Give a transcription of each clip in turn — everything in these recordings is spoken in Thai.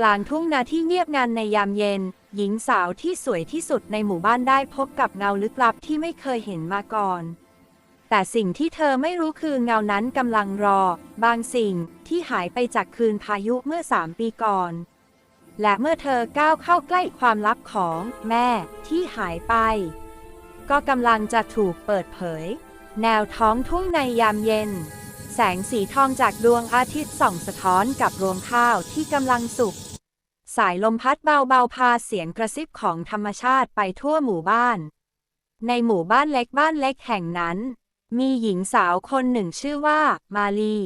กลางทุ่งนาที่เงียบงันในยามเย็น หญิงสาวที่สวยที่สุดในหมู่บ้านได้พบกับเงาลึกลับที่ไม่เคยเห็นมาก่อน แต่สิ่งที่เธอไม่รู้คือเงานั้นกำลังรอ บางสิ่งที่หายไปจากคืนพายุเมื่อสามปีก่อน และเมื่อเธอก้าวเข้าใกล้ความลับของแม่ที่หายไป ก็กำลังจะถูกเปิดเผย แนวท้องทุ่งในยามเย็นแสงสีทองจากดวงอาทิตย์ส่องสะท้อนกับรวงข้าวที่กำลังสุก สายลมพัดเบาๆ พาเสียงกระซิบของธรรมชาติไปทั่วหมู่บ้าน ในหมู่บ้านเล็กบ้านเล็กแห่งนั้น มีหญิงสาวคนหนึ่งชื่อว่า มาลี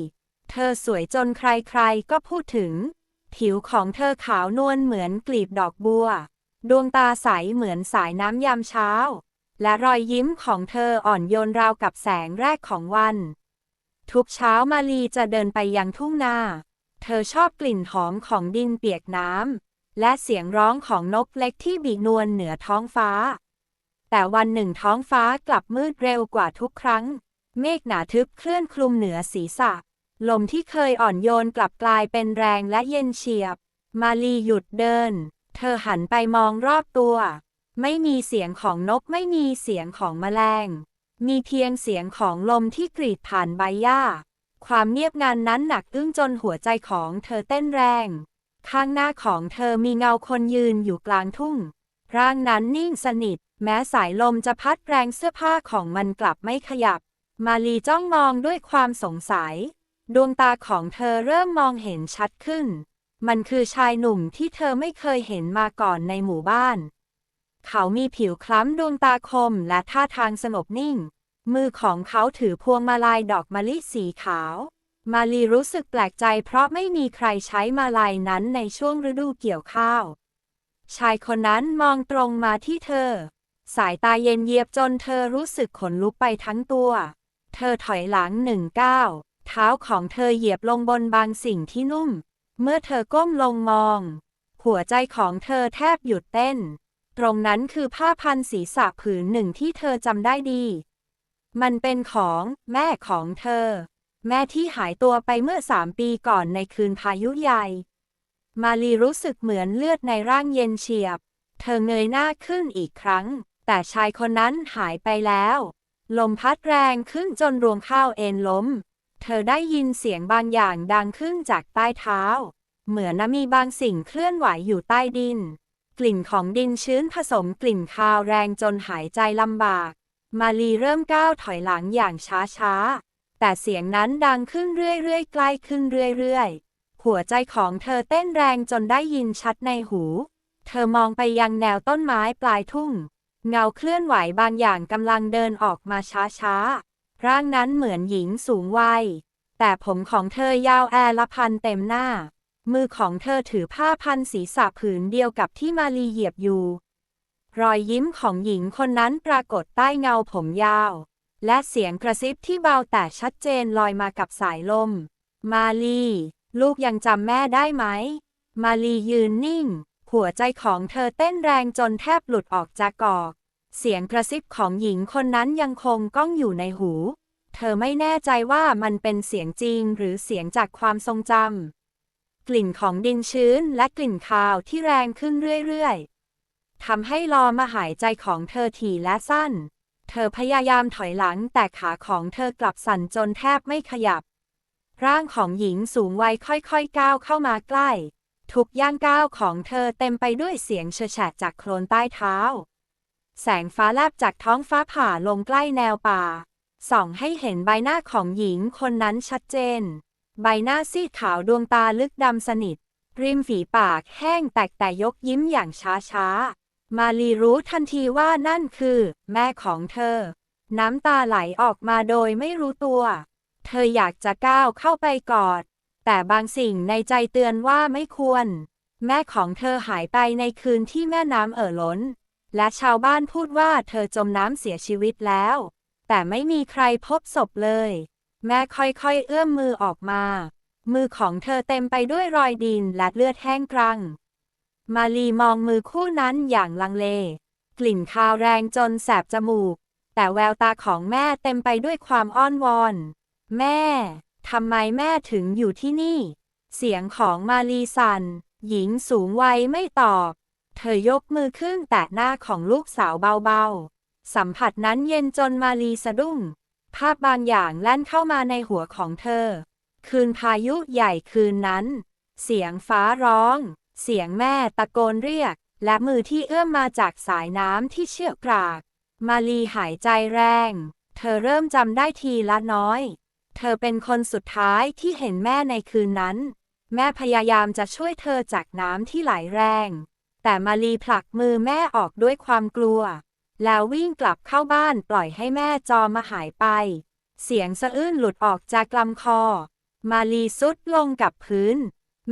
เธอสวยจนใครๆ ก็พูดถึง ผิวของเธอขาวนวลเหมือนกลีบดอกบัว ดวงตาใสเหมือนสายน้ำยามเช้า และรอยยิ้มของเธออ่อนโยนราวกับแสงแรกของวัน ทุกเช้ามาลีจะเดินไปยังทุ่งนา เธอชอบกลิ่นหอมของดินเปียกน้ำและเสียงร้องของนกเล็กที่บีนวลเหนือท้องฟ้า แต่วันหนึ่งท้องฟ้ากลับมืดเร็วกว่าทุกครั้ง เมฆหนาทึบเคลื่อนคลุมเหนือศีรษะ ลมที่เคยอ่อนโยนกลับกลายเป็นแรงและเย็นเฉียบ มาลีหยุดเดิน เธอหันไปมองรอบตัว ไม่มีเสียงของนกไม่มีเสียงของแมลง มีเพียงเสียงของลมที่กรีดผ่านใบหญ้า ความเงียบงันนั้นหนักอึ้งจนหัวใจของเธอเต้นแรง ข้างหน้าของเธอมีเงาคนยืนอยู่กลางทุ่ง ร่างนั้นนิ่งสนิท แม้สายลมจะพัดแรงเสื้อผ้าของมันกลับไม่ขยับ มาลีจ้องมองด้วยความสงสัย ดวงตาของเธอเริ่มมองเห็นชัดขึ้น มันคือชายหนุ่มที่เธอไม่เคยเห็นมาก่อนในหมู่บ้าน เขามีผิวคล้ำดวงตาคมและท่าทางสงบนิ่ง มือของเขาถือพวงมาลัยดอกมะลิสีขาว มาลีรู้สึกแปลกใจเพราะไม่มีใครใช้มาลัยนั้นในช่วงฤดูเกี่ยวข้าว ชายคนนั้นมองตรงมาที่เธอ สายตาเย็นเยียบจนเธอรู้สึกขนลุกไปทั้งตัว เธอถอยหลังหนึ่งก้าวเท้าของเธอเหยียบลงบนบางสิ่งที่นุ่ม เมื่อเธอก้มลงมอง หัวใจของเธอแทบหยุดเต้น ตรงนั้นคือผ้าพันศีรษะผืนหนึ่งที่เธอจำได้ดี มันเป็นของแม่ของเธอ แม่ที่หายตัวไปเมื่อสามปีก่อนในคืนพายุใหญ่ มาลีรู้สึกเหมือนเลือดในร่างเย็นเฉียบ เธอเงยหน้าขึ้นอีกครั้ง แต่ชายคนนั้นหายไปแล้ว ลมพัดแรงขึ้นจนรวงข้าวเอ็นล้ม เธอได้ยินเสียงบางอย่างดังขึ้นจากใต้เท้า เหมือนมีบางสิ่งเคลื่อนไหวอยู่ใต้ดิน กลิ่นของดินชื้นผสมกลิ่นคาวแรงจนหายใจลำบาก มาลีเริ่มก้าวถอยหลังอย่างช้าๆ แต่เสียงนั้นดังขึ้นเรื่อยๆ ใกล้ขึ้นเรื่อยๆ หัวใจของเธอเต้นแรงจนได้ยินชัดในหู เธอมองไปยังแนวต้นไม้ปลายทุ่ง เงาเคลื่อนไหวบางอย่างกำลังเดินออกมาช้าๆ ร่างนั้นเหมือนหญิงสูงวัย แต่ผมของเธอยาวแอละพันเต็มหน้า มือของเธอถือผ้าพันศีรษะผืนเดียวกับที่มาลีเหยียบอยู่ รอยยิ้มของหญิงคนนั้นปรากฏใต้เงาผมยาว และเสียงกระซิบที่เบาแต่ชัดเจนลอยมากับสายลม มาลี ลูกยังจำแม่ได้ไหม มาลียืนนิ่ง หัวใจของเธอเต้นแรงจนแทบหลุดออกจากกอก เสียงกระซิบของหญิงคนนั้นยังคงก้องอยู่ในหู เธอไม่แน่ใจว่ามันเป็นเสียงจริงหรือเสียงจากความทรงจำกลิ่นของดินชื้นและกลิ่นคาวที่แรงขึ้นเรื่อยๆ ทำให้ลอมาหายใจของเธอถี่และสั้น เธอพยายามถอยหลังแต่ขาของเธอกลับสั่นจนแทบไม่ขยับ ร่างของหญิงสูงวัยค่อยๆก้าวเข้ามาใกล้ ทุกย่างก้าวของเธอเต็มไปด้วยเสียงเฉะแฉะจากโคลนใต้เท้า แสงฟ้าแลบจากท้องฟ้าผ่าลงใกล้แนวป่า ส่องให้เห็นใบหน้าของหญิงคนนั้นชัดเจน ใบหน้าซีดขาวดวงตาลึกดำสนิท ริมฝีปากแห้งแตกแต่ยกยิ้มอย่างช้าๆ มาลีรู้ทันทีว่านั่นคือ แม่ของเธอ น้ำตาไหลออกมาโดยไม่รู้ตัว เธออยากจะก้าวเข้าไปกอด แต่บางสิ่งในใจเตือนว่าไม่ควร แม่ของเธอหายไปในคืนที่แม่น้ำเอ่อล้น และชาวบ้านพูดว่าเธอจมน้ำเสียชีวิตแล้ว แต่ไม่มีใครพบศพเลย แม่ค่อยๆเอื้อมมือออกมา มือของเธอเต็มไปด้วยรอยดินและเลือดแห้งกรัง มาลีมองมือคู่นั้นอย่างลังเล กลิ่นคาวแรงจนแสบจมูก แต่แววตาของแม่เต็มไปด้วยความอ้อนวอน แม่ ทำไมแม่ถึงอยู่ที่นี่ เสียงของมาลีสัน หญิงสูงวัยไม่ตอบ เธอยกมือขึ้นแตะหน้าของลูกสาวเบาๆ สัมผัสนั้นเย็นจนมาลีสะดุ้ง ภาพบางอย่างแล่นเข้ามาในหัวของเธอ คืนพายุใหญ่คืนนั้น เสียงฟ้าร้อง เสียงแม่ตะโกนเรียก และมือที่เอื้อมมาจากสายน้ำที่เชือกกราก มาลีหายใจแรง เธอเริ่มจำได้ทีละน้อย เธอเป็นคนสุดท้ายที่เห็นแม่ในคืนนั้น แม่พยายามจะช่วยเธอจากน้ำที่ไหลแรง แต่มาลีผลักมือแม่ออกด้วยความกลัว แล้ววิ่งกลับเข้าบ้านปล่อยให้แม่จอมาหายไป เสียงสะอื้นหลุดออกจากลำคอ มาลีซุดลงกับพื้น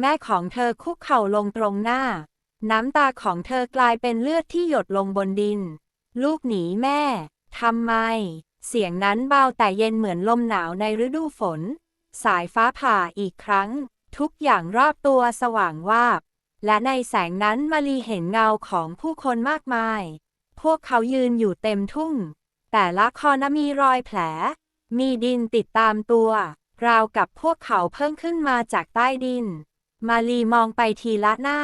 แม่ของเธอคุกเข่าลงตรงหน้า น้ำตาของเธอกลายเป็นเลือดที่หยดลงบนดิน ลูกหนีแม่ทำไม เสียงนั้นเบาแต่เย็นเหมือนลมหนาวในฤดูฝน สายฟ้าผ่าอีกครั้ง ทุกอย่างรอบตัวสว่างวาบ และในแสงนั้นมารีเห็นเงาของผู้คนมากมาย พวกเขายืนอยู่เต็มทุ่ง แต่ละคอนมีรอยแผล มีดินติดตามตัว ราวกับพวกเขาเพิ่งขึ้นมาจากใต้ดิน มารีมองไปทีละหน้า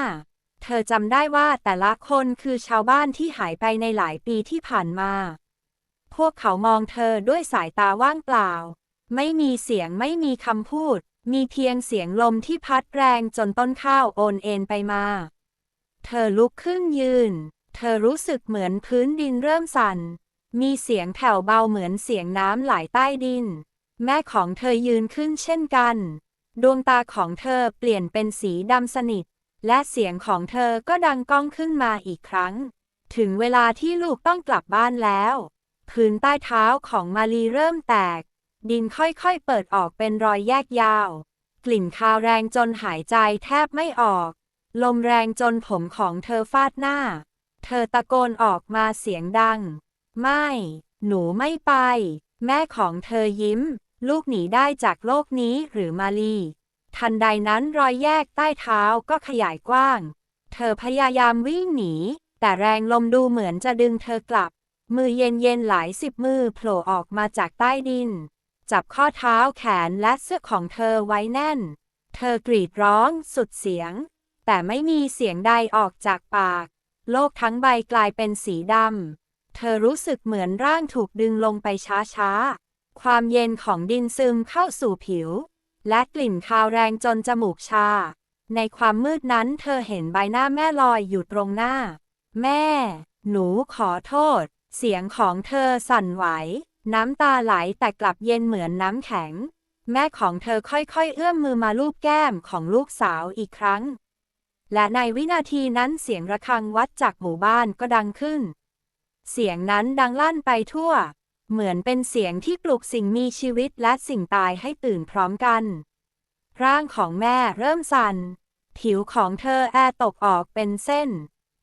เธอจำได้ว่าแต่ละคนคือชาวบ้านที่หายไปในหลายปีที่ผ่านมา พวกเขามองเธอด้วยสายตาว่างเปล่า ไม่มีเสียงไม่มีคำพูด มีเพียงเสียงลมที่พัดแรงจนต้นข้าวโอนเอ็นไปมา เธอลุกขึ้นยืน เธอรู้สึกเหมือนพื้นดินเริ่มสั่น มีเสียงแผ่วเบาเหมือนเสียงน้ำไหลใต้ดิน แม่ของเธอยืนขึ้นเช่นกัน ดวงตาของเธอเปลี่ยนเป็นสีดำสนิท และเสียงของเธอก็ดังก้องขึ้นมาอีกครั้ง ถึงเวลาที่ลูกต้องกลับบ้านแล้วพื้นใต้เท้าของมารีเริ่มแตก ดินค่อยๆเปิดออกเป็นรอยแยกยาว กลิ่นคาวแรงจนหายใจแทบไม่ออก ลมแรงจนผมของเธอฟาดหน้า เธอตะโกนออกมาเสียงดัง ไม่ หนูไม่ไป แม่ของเธอยิ้ม ลูกหนีได้จากโลกนี้หรือมาลี ทันใดนั้นรอยแยกใต้เท้าก็ขยายกว้าง เธอพยายามวิ่งหนี แต่แรงลมดูเหมือนจะดึงเธอกลับ มือเย็นๆหลายสิบมือโผล่ออกมาจากใต้ดิน จับข้อเท้าแขนและเสื้อของเธอไว้แน่น เธอกรีดร้องสุดเสียง แต่ไม่มีเสียงใดออกจากปาก โลกทั้งใบกลายเป็นสีดำเธอรู้สึกเหมือนร่างถูกดึงลงไปช้าๆ ความเย็นของดินซึมเข้าสู่ผิว และกลิ่นคาวแรงจนจมูกชา ในความมืดนั้นเธอเห็นใบหน้าแม่ลอยอยู่ตรงหน้า แม่ หนูขอโทษ เสียงของเธอสั่นไหว น้ำตาไหลแต่กลับเย็นเหมือนน้ำแข็ง แม่ของเธอค่อยๆ เอื้อมมือมาลูบแก้มของลูกสาวอีกครั้ง และในวินาทีนั้นเสียงระฆังวัดจากหมู่บ้านก็ดังขึ้น เสียงนั้นดังลั่นไปทั่ว เหมือนเป็นเสียงที่ปลุกสิ่งมีชีวิตและสิ่งตายให้ตื่นพร้อมกัน ร่างของแม่เริ่มสั่น ผิวของเธอแอตกออกเป็นเส้น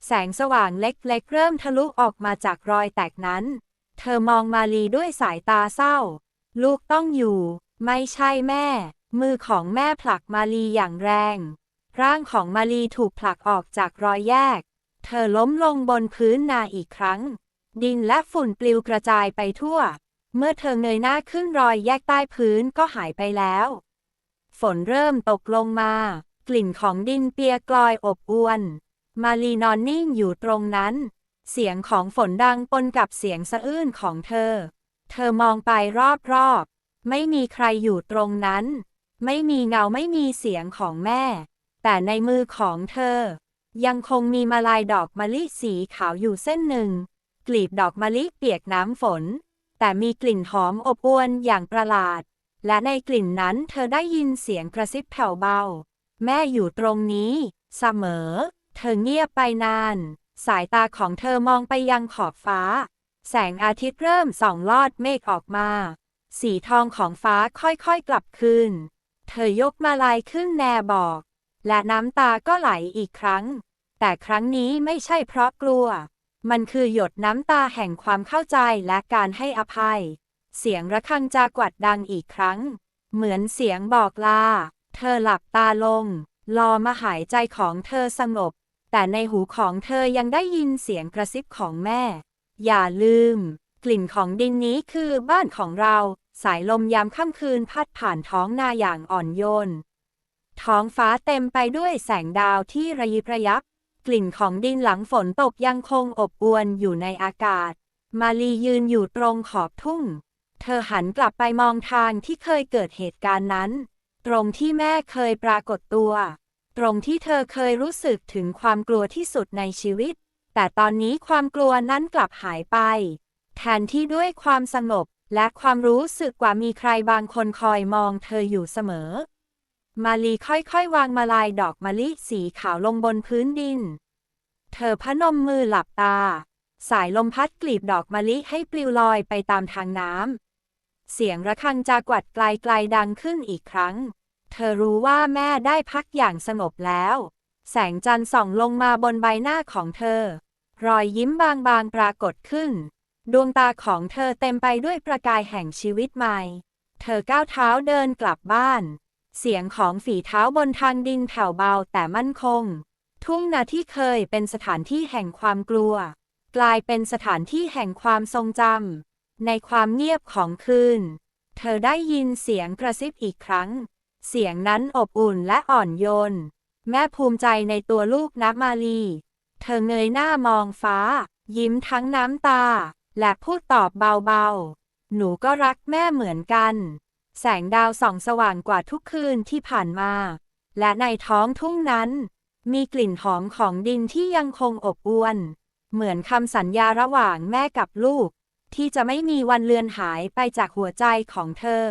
แสงสว่างเล็กๆ เริ่มทะลุออกมาจากรอยแตกนั้น เธอมองมาลีด้วยสายตาเศร้า ลูกต้องอยู่ ไม่ใช่แม่ มือของแม่ผลักมาลีอย่างแรง ร่างของมาลีถูกผลักออกจากรอยแยก เธอล้มลงบนพื้นนาอีกครั้ง ดินและฝุ่นปลิวกระจายไปทั่ว เมื่อเธอเงยหน้าขึ้นรอยแยกใต้พื้นก็หายไปแล้ว ฝนเริ่มตกลงมา กลิ่นของดินเปียกลอยอบอวน มาลีนอนนิ่งอยู่ตรงนั้น เสียงของฝนดังปนกับเสียงสะอื้นของเธอ เธอมองไปรอบๆ ไม่มีใครอยู่ตรงนั้น ไม่มีเงาไม่มีเสียงของแม่ แต่ในมือของเธอ ยังคงมีมาลายดอกมะลิสีขาวอยู่เส้นหนึ่ง กลีบดอกมะลิเปียกน้ำฝน แต่มีกลิ่นหอมอบอวนอย่างประหลาด และในกลิ่นนั้นเธอได้ยินเสียงกระซิบแผ่วเบา แม่อยู่ตรงนี้ เสมอ เธอเงียบไปนาน สายตาของเธอมองไปยังขอบฟ้า แสงอาทิตย์เริ่มส่องลอดเมฆออกมา สีทองของฟ้าค่อยๆกลับคืน เธอยกมาลายขึ้นแนบอก และน้ำตาก็ไหลอีกครั้ง แต่ครั้งนี้ไม่ใช่เพราะกลัว มันคือหยดน้ำตาแห่งความเข้าใจและการให้อภัย เสียงระฆังจากวัดดังอีกครั้ง เหมือนเสียงบอกลา เธอหลับตาลง รอมาหายใจของเธอสงบ แต่ในหูของเธอยังได้ยินเสียงกระซิบของแม่ อย่าลืม กลิ่นของดินนี้คือบ้านของเรา สายลมยามค่ำคืนพัดผ่านท้องนาอย่างอ่อนโยน ท้องฟ้าเต็มไปด้วยแสงดาวที่ระยิบระยับ กลิ่นของดินหลังฝนตกยังคงอบอวนอยู่ในอากาศ มาลียืนอยู่ตรงขอบทุ่ง เธอหันกลับไปมองทางที่เคยเกิดเหตุการณ์นั้น ตรงที่แม่เคยปรากฏตัว ตรงที่เธอเคยรู้สึกถึงความกลัวที่สุดในชีวิต แต่ตอนนี้ความกลัวนั้นกลับหายไป แทนที่ด้วยความสงบและความรู้สึกว่ามีใครบางคนคอยมองเธออยู่เสมอ มาลีค่อยๆ วางมาลายดอกมะลิสีขาวลงบนพื้นดิน เธอพนมมือหลับตา สายลมพัดกลีบดอกมะลิให้ปลิวลอยไปตามทางน้ำ เสียงระฆังจากวัดไกลๆดังขึ้นอีกครั้ง เธอรู้ว่าแม่ได้พักอย่างสงบแล้ว แสงจันทร์ส่องลงมาบนใบหน้าของเธอ รอยยิ้มบางๆปรากฏขึ้น ดวงตาของเธอเต็มไปด้วยประกายแห่งชีวิตใหม่ เธอก้าวเท้าเดินกลับบ้าน เสียงของฝีเท้าบนทางดินแผ่วเบาแต่มั่นคง ทุ่งนาที่เคยเป็นสถานที่แห่งความกลัว กลายเป็นสถานที่แห่งความทรงจำในความเงียบของคืน เธอได้ยินเสียงกระซิบอีกครั้ง เสียงนั้นอบอุ่นและอ่อนโยน แม่ภูมิใจในตัวลูกนักมาลี เธอเงยหน้ามองฟ้า ยิ้มทั้งน้ำตา และพูดตอบเบาๆ หนูก็รักแม่เหมือนกัน แสงดาวส่องสว่างกว่าทุกคืนที่ผ่านมา และในท้องทุ่งนั้น มีกลิ่นหอมของดินที่ยังคงอบอวนเหมือนคำสัญญาระหว่างแม่กับลูก ที่จะไม่มีวันเลือนหายไปจากหัวใจของเธอ